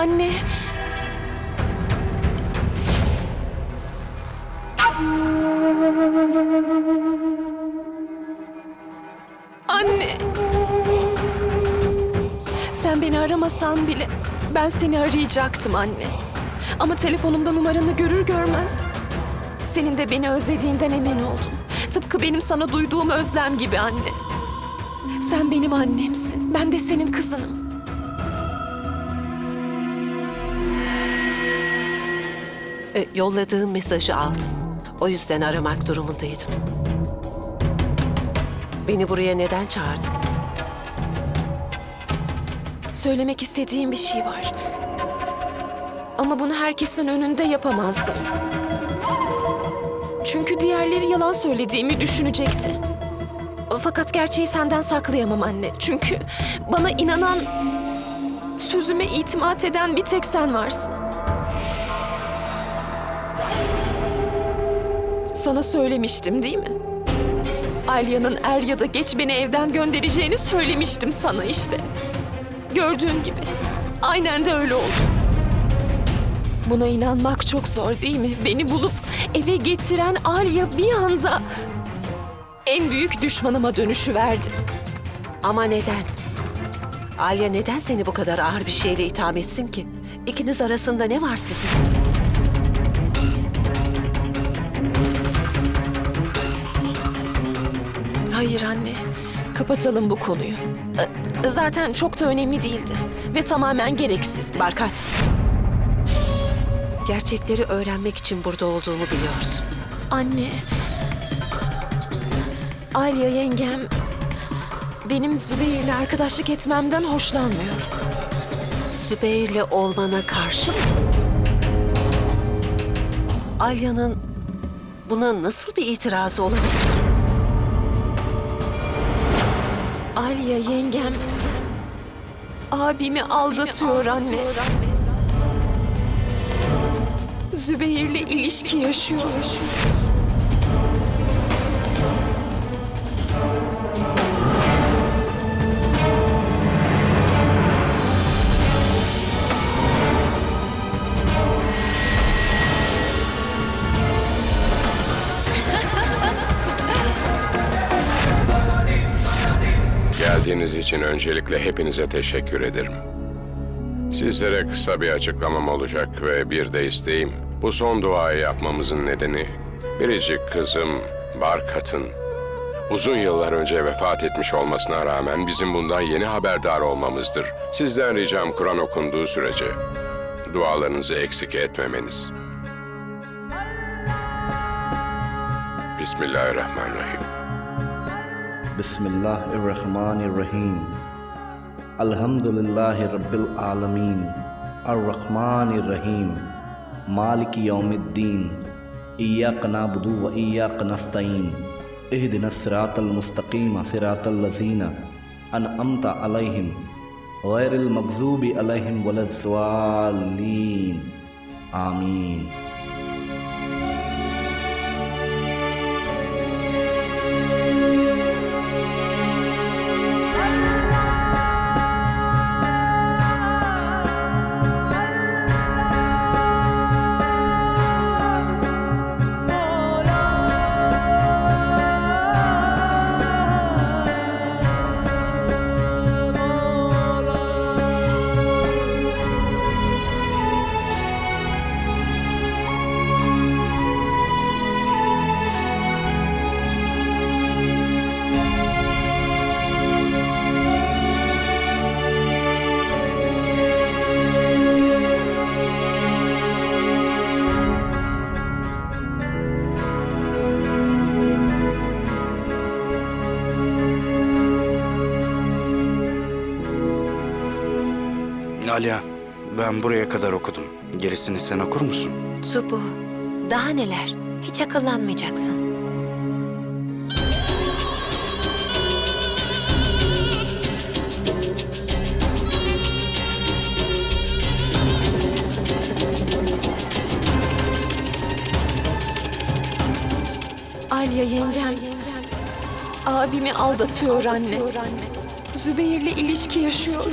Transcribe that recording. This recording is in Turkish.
Anne. Anne. Sen beni aramasan bile ben seni arayacaktım anne. Ama telefonumda numaranı görür görmez senin de beni özlediğinden emin oldum. Tıpkı benim sana duyduğum özlem gibi anne. Sen benim annemsin. Ben de senin kızınım. E, yolladığım mesajı aldım. O yüzden aramak durumundaydım. Beni buraya neden çağırdın? Söylemek istediğim bir şey var. Ama bunu herkesin önünde yapamazdım. Çünkü diğerleri yalan söylediğimi düşünecekti. Fakat gerçeği senden saklayamam anne. Çünkü bana inanan, sözüme itimat eden bir tek sen varsın. Sana söylemiştim değil mi? Alya'nın er ya da geç beni evden göndereceğini söylemiştim sana işte. Gördüğün gibi. Aynen de öyle oldu. Buna inanmak çok zor değil mi? Beni bulup eve getiren Arya bir anda en büyük düşmanıma dönüşüverdi. Ama neden? Alya neden seni bu kadar ağır bir şeyle itham etsin ki? İkiniz arasında ne var sizin? Hayır anne, kapatalım bu konuyu. Ee, Zaten çok da önemli değildi ve tamamen gereksizdi. Barkat. Gerçekleri öğrenmek için burada olduğumu biliyorsun. Anne. Alya yengem benim Zübeyir'le arkadaşlık etmemden hoşlanmıyor. Sübeyir'le olmana karşı mı? Alya'nın buna nasıl bir itirazı olabilir Alya yengem abimi aldatıyor anne. Zübeyir'le ilişki yaşıyor. Geldiğiniz için öncelikle hepinize teşekkür ederim. Sizlere kısa bir açıklamam olacak ve bir de isteğim. Bu son duayı yapmamızın nedeni biricik kızım Barkat'ın uzun yıllar önce vefat etmiş olmasına rağmen bizim bundan yeni haberdar olmamızdır. Sizden ricam Kur'an okunduğu sürece dualarınızı eksik etmemeniz. Bismillahirrahmanirrahim. بسم اللہ الرحمن الرحیم۔ الحمدللہ رب العالمین۔ الرحمن الرحیم۔ مالک یوم الدین۔ ایاک نابدو و ایاک نستعین۔ اہدنا السراط المستقیم صراط اللذین انعمت علیہم۔ غیر المغضوب علیہم ولا آمین۔ Alya, ben buraya kadar okudum. Gerisini sen okur musun? Supu, daha neler? Hiç akıllanmayacaksın. Alya yengem abimi aldatıyor anne. Zübeyir'le ilişki yaşıyor.